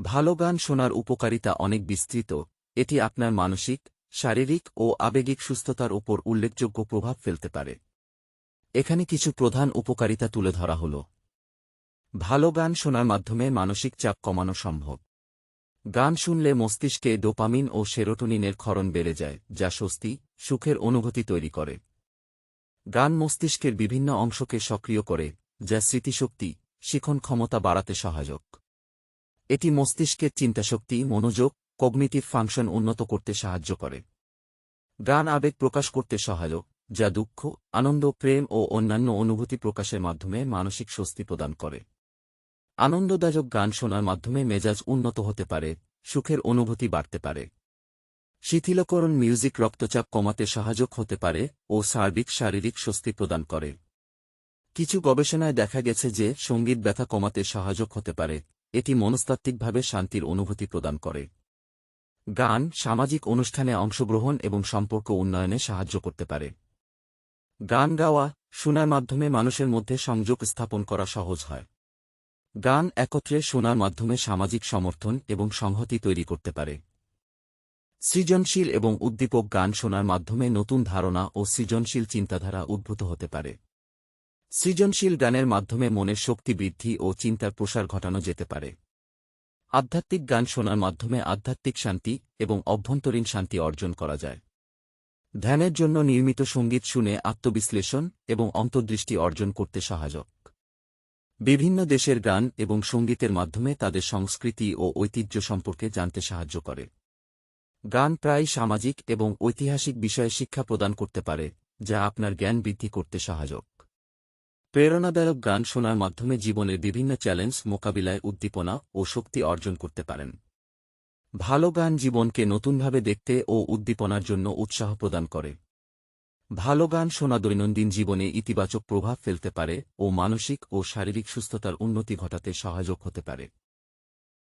ভালো গান শোনার উপকারিতা অনেক বিস্তৃত। এটি আপনার মানসিক, শারীরিক ও আবেগিক সুস্থতার উপর উল্লেখযোগ্য প্রভাব ফেলতে পারে। এখানে কিছু প্রধান উপকারিতা তুলে ধরা হল। ভালো গান শোনার মাধ্যমে মানসিক চাপ কমানো সম্ভব। গান শুনলে মস্তিষ্কে ডোপামিন ও সেরোটোনিনের ক্ষরণ বেড়ে যায়, যা স্বস্তি, সুখের অনুভূতি তৈরি করে। গান মস্তিষ্কের বিভিন্ন অংশকে সক্রিয় করে, যা স্মৃতিশক্তি, শিখন ক্ষমতা বাড়াতে সহায়ক। এটি মস্তিষ্কের চিন্তাশক্তি, মনোযোগ, কগনিটিভ ফাংশন উন্নত করতে সাহায্য করে। গান আবেগ প্রকাশ করতে সহায়ক, যা দুঃখ, আনন্দ, প্রেম ও অন্যান্য অনুভূতি প্রকাশের মাধ্যমে মানসিক স্বস্তি প্রদান করে। আনন্দদায়ক গান শোনার মাধ্যমে মেজাজ উন্নত হতে পারে, সুখের অনুভূতি বাড়তে পারে। শিথিলকরণ মিউজিক রক্তচাপ কমাতে সহায়ক হতে পারে ও সার্বিক শারীরিক স্বস্তি প্রদান করে। কিছু গবেষণায় দেখা গেছে যে সংগীত ব্যথা কমাতে সহায়ক হতে পারে। এটি মনস্তাত্ত্বিকভাবে শান্তির অনুভূতি প্রদান করে। গান সামাজিক অনুষ্ঠানে অংশগ্রহণ এবং সম্পর্ক উন্নয়নে সাহায্য করতে পারে। গান গাওয়া, শোনার মাধ্যমে মানুষের মধ্যে সংযোগ স্থাপন করা সহজ হয়। গান একত্রে শোনার মাধ্যমে সামাজিক সমর্থন এবং সংহতি তৈরি করতে পারে। সৃজনশীল এবং উদ্দীপক গান শোনার মাধ্যমে নতুন ধারণা ও সৃজনশীল চিন্তাধারা উদ্ভূত হতে পারে। সৃজনশীল গানের মাধ্যমে মনের শক্তি বৃদ্ধি ও চিন্তার প্রসার ঘটানো যেতে পারে। আধ্যাত্মিক গান শোনার মাধ্যমে আধ্যাত্মিক শান্তি এবং অভ্যন্তরীণ শান্তি অর্জন করা যায়। ধ্যানের জন্য নির্মিত সংগীত শুনে আত্মবিশ্লেষণ এবং অন্তর্দৃষ্টি অর্জন করতে সহায়ক বিভিন্ন দেশের গান এবং সঙ্গীতের মাধ্যমে তাদের সংস্কৃতি ও ঐতিহ্য সম্পর্কে জানতে সাহায্য করে। গান প্রায় সামাজিক এবং ঐতিহাসিক বিষয়ে শিক্ষা প্রদান করতে পারে, যা আপনার জ্ঞান বৃদ্ধি করতে সহায়ক প্রেরণাদায়ক গান শোনার মাধ্যমে জীবনের বিভিন্ন চ্যালেঞ্জ, মোকাবিলায় উদ্দীপনা ও শক্তি অর্জন করতে পারেন। ভালো গান জীবনকে নতুনভাবে দেখতে ও উদ্দীপনার জন্য উৎসাহ প্রদান করে। ভালো গান শোনা দৈনন্দিন জীবনে ইতিবাচক প্রভাব ফেলতে পারে ও মানসিক ও শারীরিক সুস্থতার উন্নতি ঘটাতে সহায়ক হতে পারে।